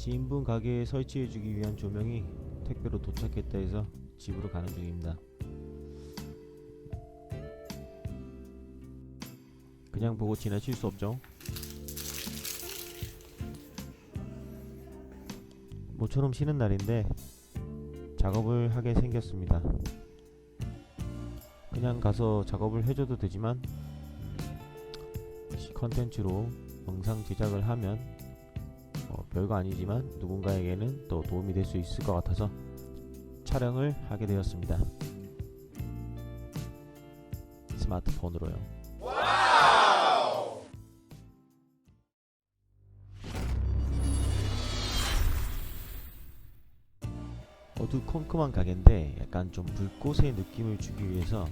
지인분 가게에 설치해주기 위한 조명이 택배로 도착했다 해서 집으로 가는 중입니다. 그냥 보고 지나칠 수 없죠. 모처럼 쉬는 날인데 작업을 하게 생겼습니다. 그냥 가서 작업을 해줘도 되지만 컨텐츠로 영상 제작을 하면 어, 별거 아니지만 누군가에게는 또 도움이 될 수 있을 것 같아서 촬영을 하게 되었습니다. 스마트폰으로요. 어두컴컴한 가게인데 약간 좀 불꽃의 느낌을 주기 위해서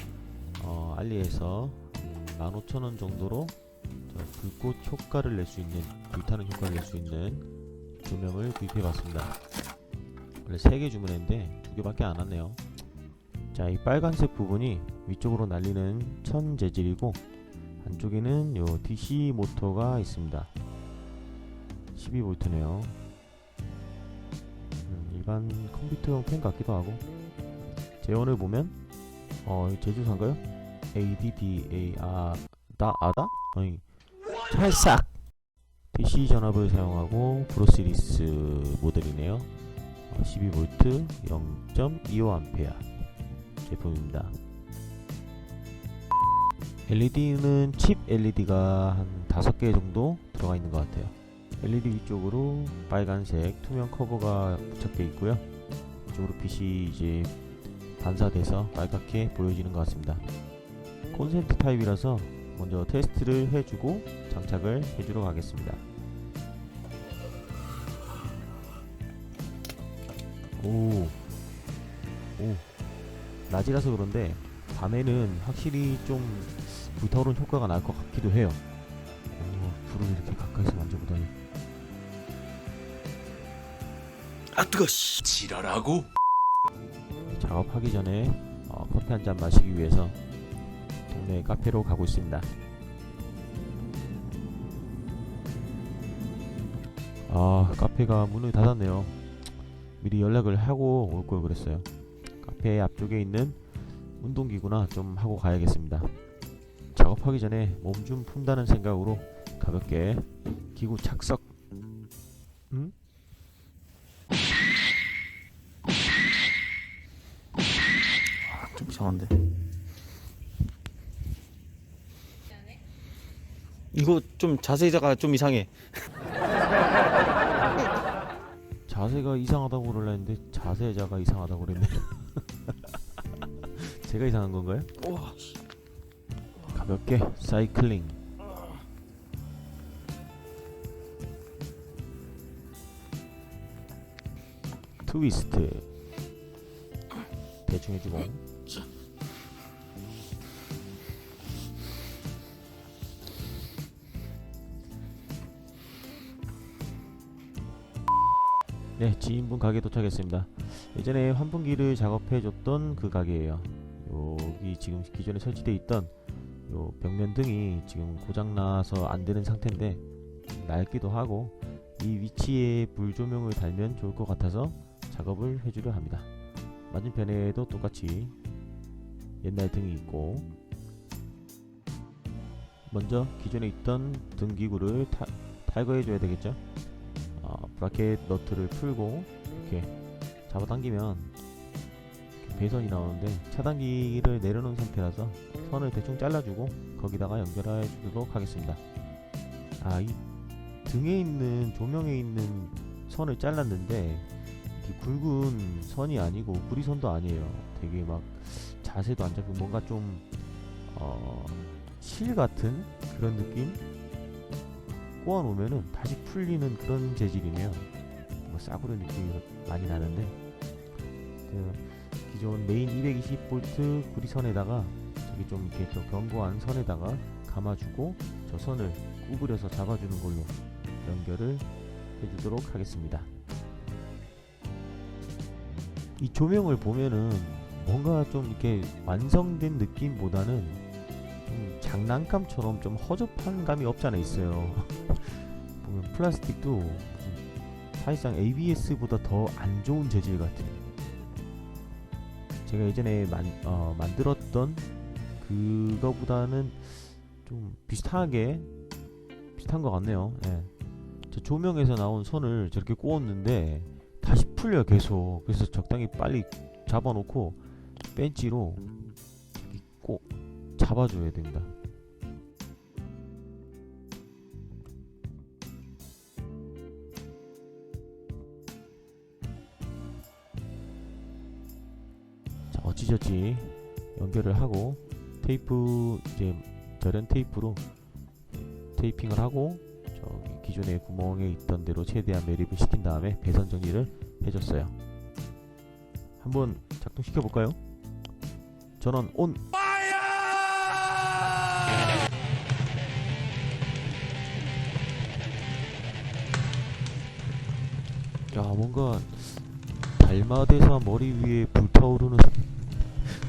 어, 알리에서 음, 15,000원 정도로 저 불꽃 효과를 낼 수 있는 불타는 효과를 낼 수 있는 조명을 구입해 봤습니다. 원래 3개 주문했는데 2개밖에 안 왔네요. 자, 이 빨간색 부분이 위쪽으로 날리는 천 재질이고 안쪽에는 요 DC 모터가 있습니다. 12V네요. 음, 일반 컴퓨터용 펜 같기도 하고 제원을 보면 어 제주사인가요? ADDA 아다 아다? 아니 찰싹 DC 전압을 사용하고 브로시리스 모델이네요. 어, 12V 0.25A 제품입니다. LED는 칩 LED가 한 5개 정도 들어가 있는 것 같아요. LED 위쪽으로 빨간색 투명 커버가 부착되어 있고요. 이쪽으로 빛이 이제 반사돼서 빨갛게 보여지는 것 같습니다. 콘센트 타입이라서 먼저 테스트를 해주고 장착을 해주러 가겠습니다. 오, 오, 낮이라서 그런데 밤에는 확실히 좀 불타오른 효과가 날 것 같기도 해요. 오, 불을 이렇게 가까이서 만져보다니. 아 뜨거 씨 지랄하고 작업하기 전에 어, 커피 한 잔 마시기 위해서 동네 카페로 가고 있습니다. 아 카페가 문을 닫았네요. 미리 연락을 하고 올 걸 그랬어요. 카페 앞쪽에 있는 운동기구나 좀 하고 가야겠습니다. 작업하기 전에 몸 좀 푼다는 생각으로 가볍게 기구 착석. 음? 좀 이상한데 이거 좀 자세히다가 좀 이상해 자세가 이상하다고 그러려 했는데 자세자가 이상하다고 그랬네. 제가 이상한 건가요? 가볍게 사이클링. 트위스트. 대충 해주고. 네, 지인분 가게 도착했습니다. 예전에 환풍기를 작업해줬던 그 가게예요. 여기 지금 기존에 설치되어 있던 요 벽면 등이 지금 고장나서 안 되는 상태인데 낡기도 하고 이 위치에 불 조명을 달면 좋을 것 같아서 작업을 해주려 합니다. 맞은편에도 똑같이 옛날 등이 있고 먼저 기존에 있던 등 기구를 타, 탈거해 줘야 되겠죠. 어, 브라켓 너트를 풀고 이렇게 잡아당기면 이렇게 배선이 나오는데 차단기를 내려놓은 상태라서 선을 대충 잘라주고 거기다가 연결해 주도록 하겠습니다. 아, 이 등에 있는 조명에 있는 선을 잘랐는데 이 굵은 선이 아니고 구리선도 아니에요. 되게 막 자세도 안 잡히고 뭔가 좀 어, 실 같은 그런 느낌? 꼬아 놓으면은 다시 풀리는 그런 재질이네요. 뭐 싸구려 느낌이 많이 나는데 그 기존 메인 220V 구리선에다가 저기 좀 이렇게 저 견고한 선에다가 감아주고 저 선을 구부려서 잡아주는 걸로 연결을 해주도록 하겠습니다. 이 조명을 보면은 뭔가 좀 이렇게 완성된 느낌보다는 좀 장난감처럼 좀 허접한 감이 없지 않아 있어요. 보면 플라스틱도 사실상 ABS보다 더 안 좋은 재질 같은 제가 예전에 만, 어, 만들었던 그거보다는 좀 비슷하게 비슷한 것 같네요. 예. 저 조명에서 나온 선을 저렇게 꼬았는데 다시 풀려 계속 그래서 적당히 빨리 잡아놓고 벤치로 잡아줘야 됩니다. 자 어찌저찌 연결을 하고 테이프 이제 절연 테이프로 테이핑을 하고 저기 기존의 구멍에 있던 대로 최대한 매립을 시킨 다음에 배선 정리를 해줬어요. 한번 작동시켜 볼까요? 전원 온. 야 뭔가 달마대사 머리 위에 불타오르는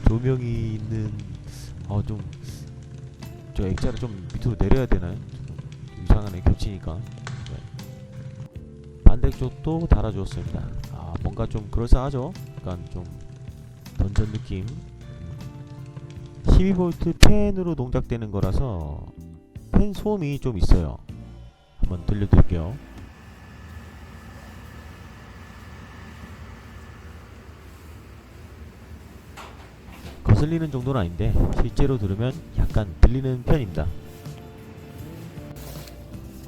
조명이 있는 아좀저 액자를 좀 밑으로 내려야 되나요? 좀 이상하네 겹치니까 네. 반대쪽도 달아주었습니다. 아 뭔가 좀 그럴싸하죠? 약간 좀 던전 느낌. 12V 팬으로 동작되는 거라서 팬 소음이 좀 있어요. 한번 들려드릴게요. 거슬리는 정도는 아닌데 실제로 들으면 약간 들리는 편입니다.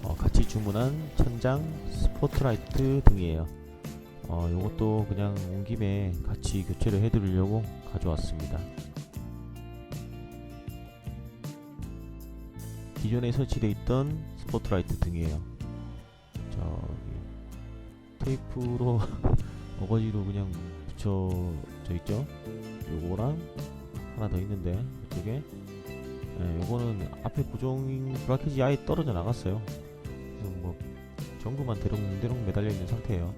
어, 같이 주문한 천장 스포트라이트 등이에요. 어, 요것도 그냥 온 김에 같이 교체를 해드리려고 가져왔습니다. 기존에 설치되어 있던 스포트라이트 등이에요. 저기 테이프로 어거지로 그냥 붙여져 있죠. 요거랑 하나 더 있는데 이쪽에 예, 요거는 앞에 고정인 브라켓이 아예 떨어져 나갔어요. 지금 뭐 전구만 대롱대롱 매달려 있는 상태예요.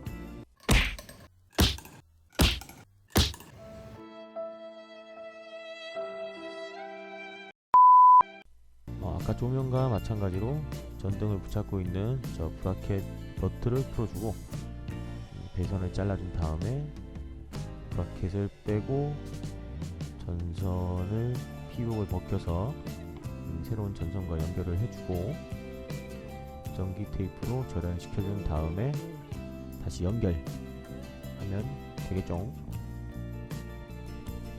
어, 아까 조명과 마찬가지로 전등을 붙잡고 있는 저 브라켓 너트를 풀어주고 이 배선을 잘라준 다음에 브라켓을 빼고 전선을 피복을 벗겨서 이 새로운 전선과 연결을 해주고 전기 테이프로 절연시켜준 다음에 다시 연결하면 되겠죠.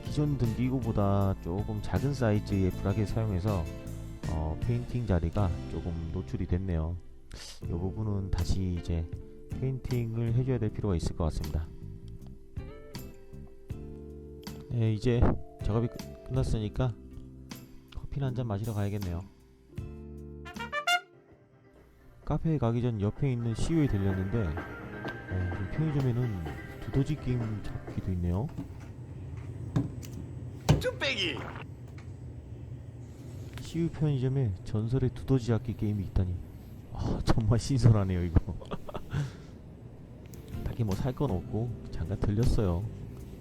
기존 등기구보다 조금 작은 사이즈의 브라켓 사용해서 어, 페인팅 자리가 조금 노출이 됐네요. 이 부분은 다시 이제 페인팅을 해줘야 될 필요가 있을 것 같습니다. 네, 이제 작업이 끝- 끝났으니까 커피나 한잔 마시러 가야겠네요. 카페에 가기 전 옆에 있는 CU에 들렸는데 어, 편의점에는 두더지 게임 잡기도 있네요. 쭈빼기. CU 편의점에 전설의 두더지 잡기 게임이 있다니 아 정말 신선하네요 이거 딱히 뭐 살 건 없고 잠깐 들렸어요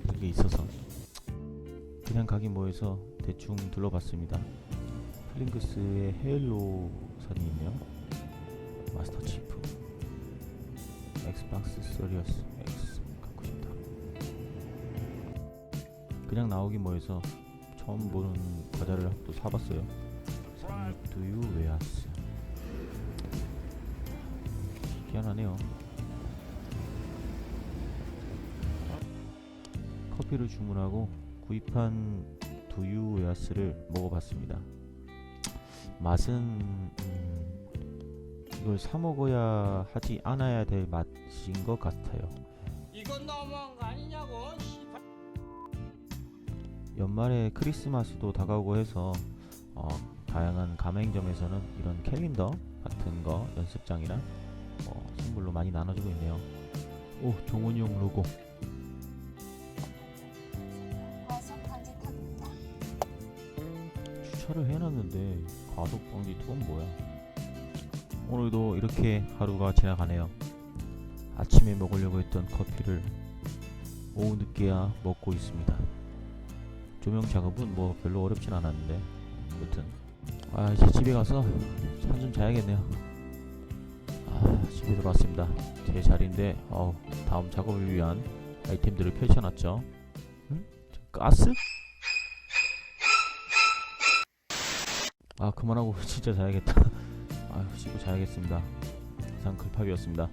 그런 게 있어서 그냥 가긴 뭐해서 대충 둘러봤습니다. 플링크스의 헤일로 선이 있네요 마스터 치프. 엑스박스 시리어스 X 갖고 싶다. 그냥 나오긴 뭐해서 처음 보는 과자를 또 사봤어요. 두유 웨하스 희한하네요. 커피를 주문하고 구입한 두유 웨하스를 먹어봤습니다 맛은 음, 이걸 사 먹어야 하지 않아야 될 맛인 것 같아요 이건 너무한 거 아니냐고. 연말에 크리스마스도 다가오고 해서 어, 다양한 가맹점에서는 이런 캘린더 같은 거 연습장이랑 어, 선물로 많이 나눠주고 있네요. 오 종원이형 로고. 주차를 해놨는데 과속 방지 턱은 뭐야? 오늘도 이렇게 하루가 지나가네요. 아침에 먹으려고 했던 커피를 오후 늦게야 먹고 있습니다. 조명 작업은 뭐 별로 어렵진 않았는데 아무튼 아 이제 집에 가서 잠좀 자야겠네요. 아 집에 돌아왔습니다. 제 자리인데 어 다음 작업을 위한 아이템들을 펼쳐놨죠. 응? 저 가스? 아 그만하고 진짜 자야겠다. 아휴 씻고 자야겠습니다. 이상 클팝이었습니다.